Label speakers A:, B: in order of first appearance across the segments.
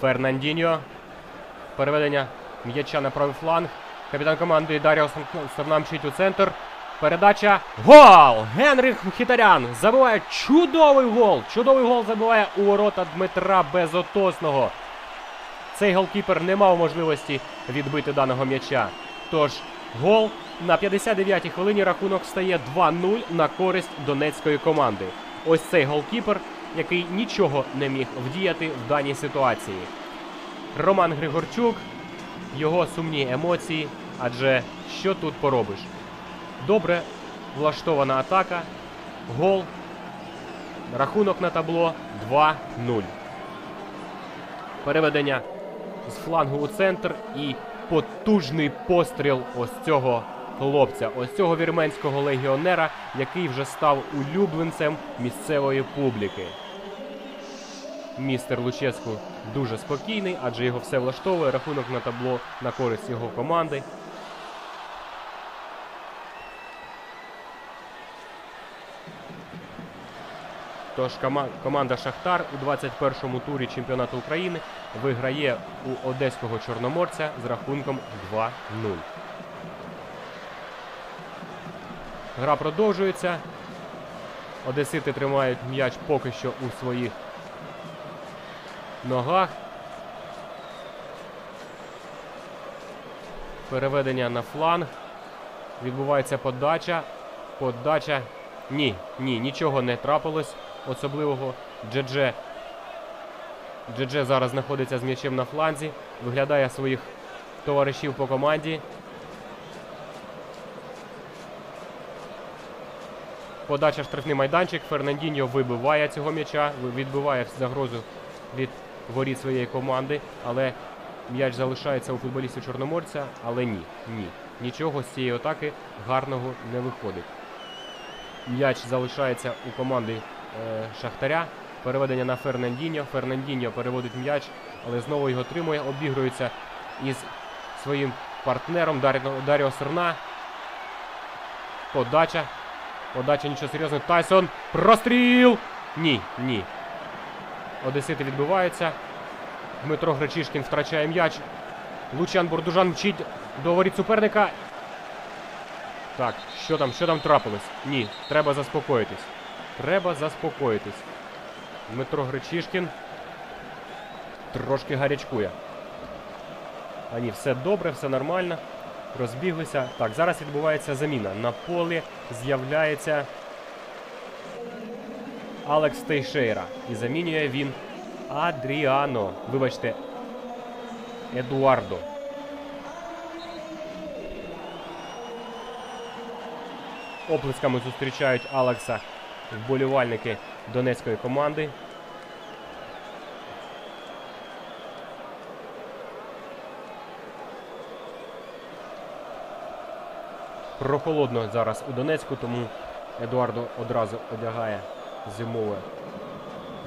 A: Фернандіньо. Переведення м'яча на правий фланг. Капітан команди Даріо Сторна мчить у центр. Передача. Гол! Генріх Мхітарян забиває чудовий гол. Чудовий гол забиває у ворота Дмитра Безотосного. Цей голкіпер не мав можливості відбити даного м'яча. Тож гол на 59-й хвилині рахунок стає 2-0 на користь донецької команди. Ось цей голкіпер, який нічого не міг вдіяти в даній ситуації. Роман Григорчук, його сумні емоції. Адже що тут поробиш? Добре влаштована атака. Гол. Рахунок на табло 2-0. Переведення з флангу у центр і потужний постріл ось цього хлопця, ось цього вірменського легіонера, який вже став улюбленцем місцевої публіки. Містер Луческу дуже спокійний, адже його все влаштовує. Рахунок на табло на користь його команди. Тож команда Шахтар у 21-му турі чемпіонату України виграє у одеського чорноморця з рахунком 2-0. Гра продовжується. Одесити тримають м'яч поки що у своїх ногах. Переведення на фланг. Відбувається подача. Подача. Ні, ні, нічого не трапилось особливого. Джедже. Джедже зараз знаходиться з м'ячем на фланзі. Виглядає своїх товаришів по команді. Подача штрафний майданчик. Фернандіньо вибиває цього м'яча, відбиває загрозу від воріт своєї команди. Але м'яч залишається у футболістів Чорноморця. Але ні, ні. Нічого з цієї атаки гарного не виходить. М'яч залишається у команди е, Шахтаря. Переведення на Фернандіньо. Фернандіньо переводить м'яч, але знову його тримує. Обігрується із своїм партнером Даріо Серна. Подача. Подача нічого серйозного. Тайсон. Простріл! Ні, ні. Одесити відбиваються. Дмитро Гречишкін втрачає м'яч. Лучан Бурдужан мчить до воріт суперника. Так, що там, що там трапилось? Ні, треба заспокоїтись. Треба заспокоїтись. Дмитро Гречишкін трошки гарячкує. А ні, все добре, все нормально. Розбіглися. Так, зараз відбувається заміна. На полі з'являється Алекс Тейшейра. І замінює він Адріано. Вибачте, Едуардо. Оплесками зустрічають Алекса вболівальники донецької команди. Прохолодно зараз у Донецьку, тому Едуардо одразу одягає зимове,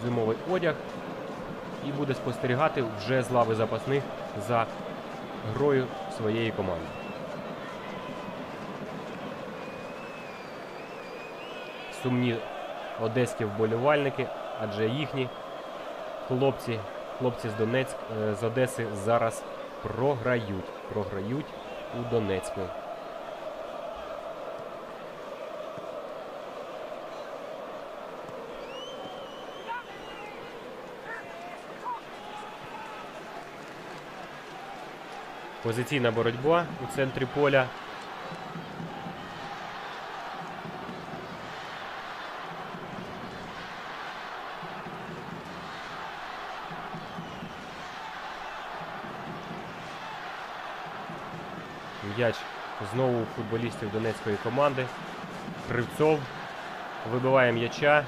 A: зимовий одяг і буде спостерігати вже з лави запасних за грою своєї команди. Сумні одеські вболівальники, адже їхні хлопці, хлопці з Донецьк, е, з Одеси зараз програють. Програють у Донецьку. Позиційна боротьба у центрі поля. М'яч знову у футболістів донецької команди. Кривцов вибиває м'яча.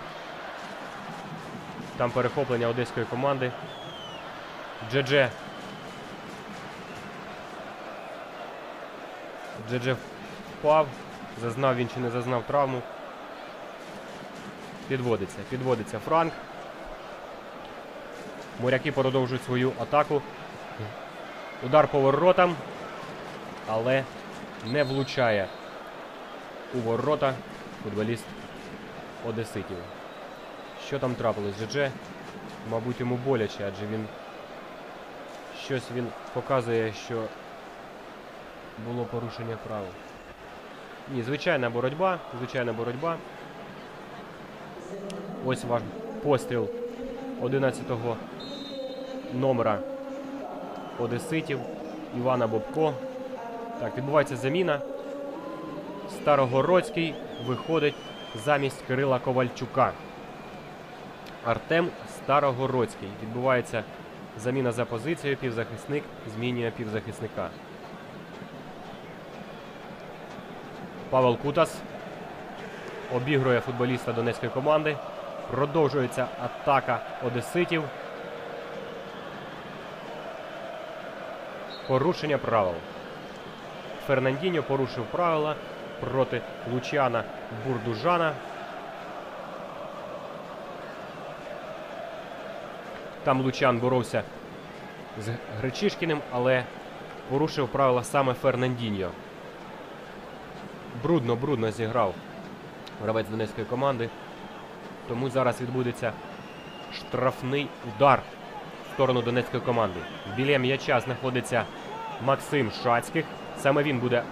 A: Там перехоплення одеської команди. Джедже. Джедже впав. Зазнав він чи не зазнав травму. Підводиться. Підводиться Франк. Моряки продовжують свою атаку. Удар по воротам. Але не влучає у ворота футболіст Одеситів. Що там трапилось? ЖДЖ, мабуть, йому боляче, адже він щось він показує, що було порушення правил. Ні, звичайна боротьба, звичайна боротьба. Ось ваш постріл 11-го номера Одеситів Івана Бобко. Так, відбувається заміна. Старогородський виходить замість Кирила Ковальчука. Артем Старогородський. Відбувається заміна за позицією. Півзахисник змінює півзахисника. Павел Кутас обігрує футболіста донецької команди. Продовжується атака одеситів. Порушення правил. Фернандіньо порушив правила проти Лучана Бурдужана. Там Лучан боровся з Гречишкіним, але порушив правила саме Фернандіньо. Брудно, брудно зіграв гравець донецької команди. Тому зараз відбудеться штрафний удар в сторону донецької команди. Біля м'яча знаходиться Максим Шацьких. Саме він буде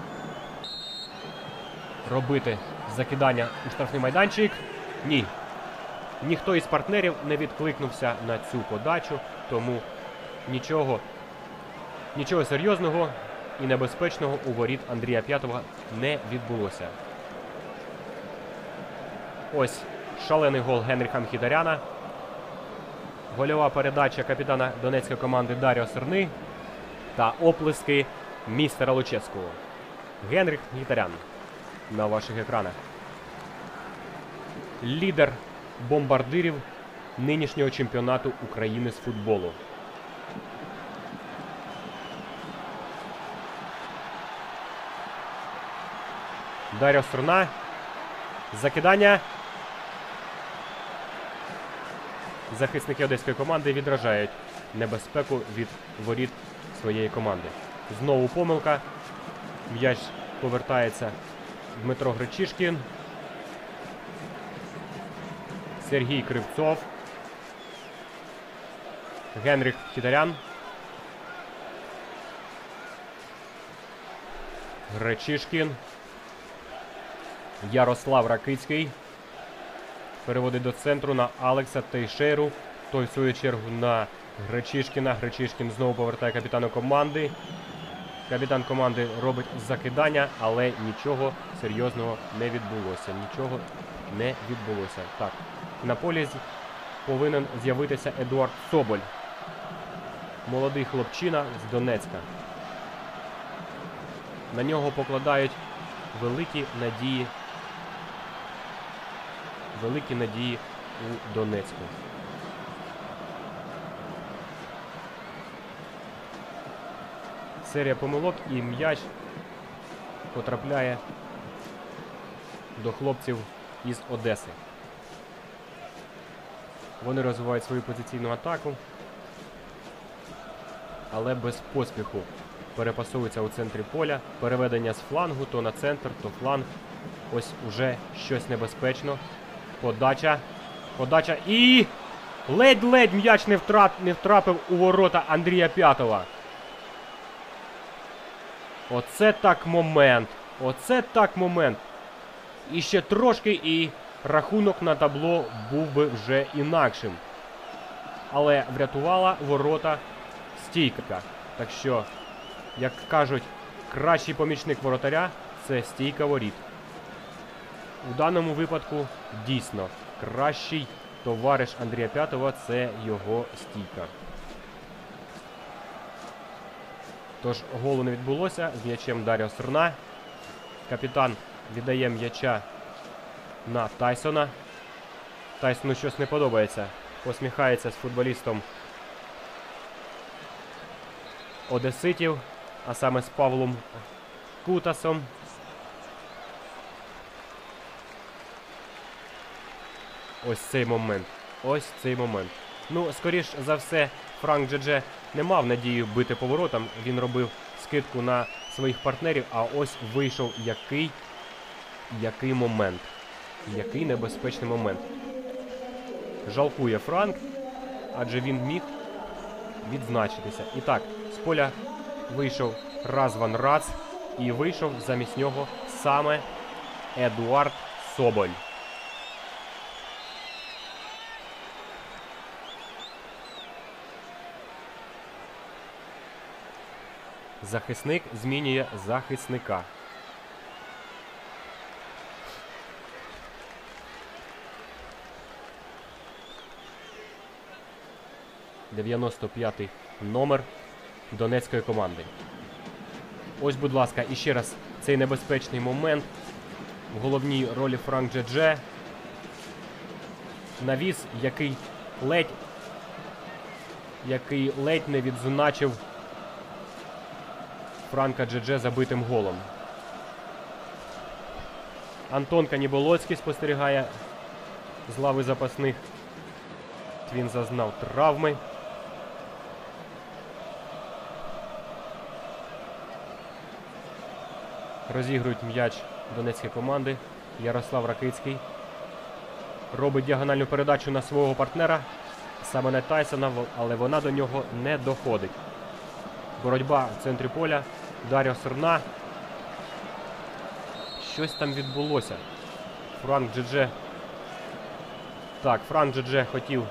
A: робити закидання у штрафний майданчик. Ні. Ніхто із партнерів не відкликнувся на цю подачу, тому нічого, нічого серйозного і небезпечного у воріт Андрія П'ятого не відбулося. Ось шалений гол Генріха Мхітаряна. Гольова передача капітана донецької команди Даріо Серни та оплески містера Лучецького. Генріх Мхітарян на ваших екранах. Лідер бомбардирів нинішнього чемпіонату України з футболу. Дар'я Струна. Закидання. Захисники одеської команди відражають небезпеку від воріт своєї команди. Знову помилка. М'яч повертається Дмитро Гречишкін. Сергій Кривцов. Генріх Хітарян. Гречишкін. Ярослав Ракицький. Переводить до центру на Алекса Тейшеру. Той, в свою чергу, на Гречишкіна. Гречишкін знову повертає капітану команди. Капітан команди робить закидання, але нічого серйозного не відбулося. Нічого не відбулося. Так, на полі повинен з'явитися Едуард Соболь. Молодий хлопчина з Донецька. На нього покладають великі надії. Великі надії у Донецьку. Серія помилок і м'яч потрапляє до хлопців із Одеси. Вони розвивають свою позиційну атаку, але без поспіху перепасовуються у центрі поля. Переведення з флангу то на центр, то фланг. Ось уже щось небезпечно. Подача. Подача і. Ледь-ледь м'яч не, втрат... не втрапив у ворота Андрія П'ятова. Оце так момент. Оце так момент. І ще трошки, і рахунок на табло був би вже інакшим. Але врятувала ворота стійка. Так що, як кажуть, кращий помічник воротаря це стійка воріт. У даному випадку дійсно кращий товариш Андрія П'ятова це його стійка. Тож голу не відбулося. З м'ячем Даріо Стерна. Капітан віддає м'яча на Тайсона. Тайсону щось не подобається. Посміхається з футболістом Одеситів, а саме з Павлом Кутасом. Ось цей момент. Ось цей момент. Ну, скоріш за все, Франк Джедже не мав надію бити поворотом. Він робив скидку на своїх партнерів, а ось вийшов який, який момент. Який небезпечний момент. Жалкує Франк, адже він міг відзначитися. І так, з поля вийшов Разван Рац і вийшов замість нього саме Едуард Соболь. Захисник змінює захисника. Дев'яносто п'ятий номер донецької команди. Ось, будь ласка, іще раз цей небезпечний момент. В головній ролі Франк Джедже. Навіс, який ледь, який ледь не відзначив Франка Джедже забитим голом. Антон Каніболоцький спостерігає з лави запасних. Він зазнав травми. Розігрують м'яч донецької команди. Ярослав Ракицький. Робить діагональну передачу на свого партнера. Саме на Тайсона, але вона до нього не доходить. Боротьба в центрі поля. Даріо Серна. Щось там відбулося. Франк Джедже. Так, Франк Джедже хотів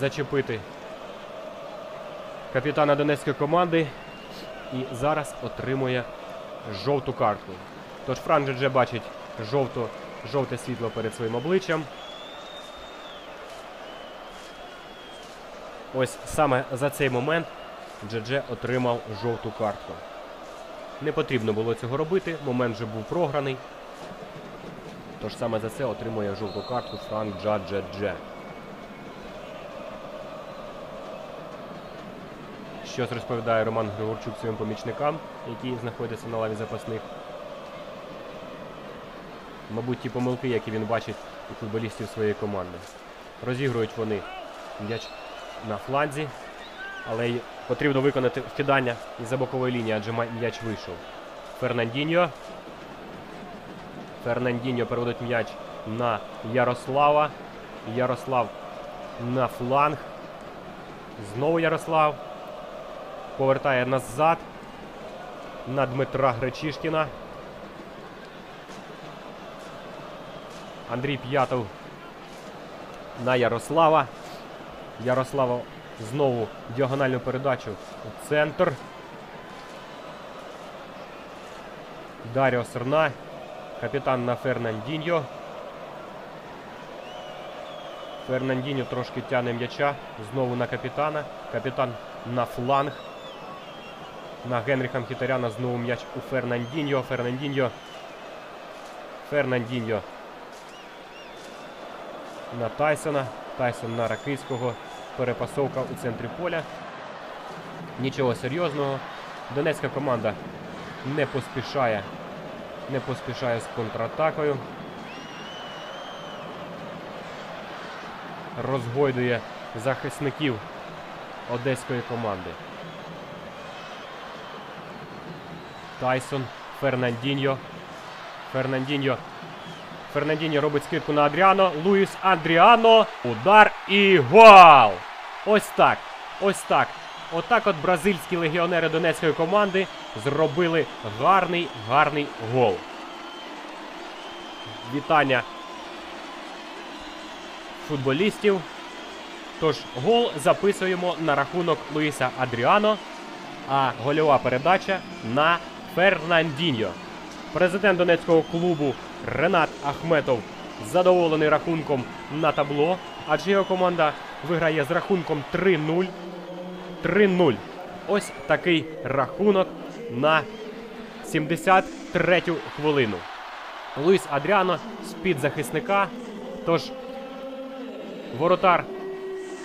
A: зачепити капітана донецької команди і зараз отримує жовту картку. Тож Франк Джедже бачить жовто, жовте світло перед своїм обличчям. Ось саме за цей момент Джедже отримав жовту картку. Не потрібно було цього робити, момент вже був програний. Тож саме за це отримує жовту картку Франк Джа-Дже-Дже. Щось розповідає Роман Григорчук своїм помічникам, які знаходяться на лаві запасних. Мабуть, ті помилки, які він бачить у футболістів своєї команди. Розігрують вони м'яч на фланзі, але потрібно виконати вкидання із-за бокової лінії, адже м'яч вийшов. Фернандіньо. Фернандіньо переводить м'яч на Ярослава. Ярослав на фланг. Знову Ярослав. Повертає назад на Дмитра Гречишкіна. Андрій П'ятов на Ярослава. Ярослава знову діагональну передачу у центр. Даріо Серна. Капітан на Фернандіньо. Фернандіньо трошки тяне м'яча. Знову на капітана. Капітан на фланг. На Генріха Мхітаряна знову м'яч у Фернандіньо. Фернандіньо. Фернандіньо. На Тайсона. Тайсон на Ракицького. Перепасовка у центрі поля. Нічого серйозного. Донецька команда не поспішає. Не поспішає з контратакою. Розгойдує захисників одеської команди. Тайсон, Фернандіньо. Фернандіньо. Фернандіньо робить скидку на Адріано. Луїс Адріано. Удар і гол! Ось так. Ось так. Отак от бразильські легіонери донецької команди зробили гарний, гарний гол. Вітання футболістів. Тож гол записуємо на рахунок Луїса Адріано, а гольова передача на Фернандіньо. Президент донецького клубу Ренат Ахметов задоволений рахунком на табло, адже його команда виграє з рахунком 3-0. 3-0. Ось такий рахунок на 73-ю хвилину. Луїс Адріано з-під захисника. Тож воротар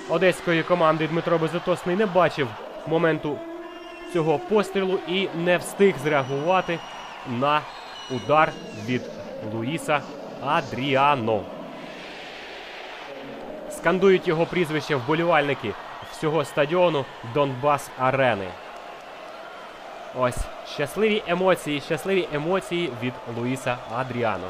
A: одеської команди Дмитро Безотосний не бачив моменту цього пострілу і не встиг зреагувати на удар від Луїса Адріано. Скандують його прізвище вболівальники всього стадіону Донбас Арени. Ось щасливі емоції, щасливі емоції від Луїса Адріано.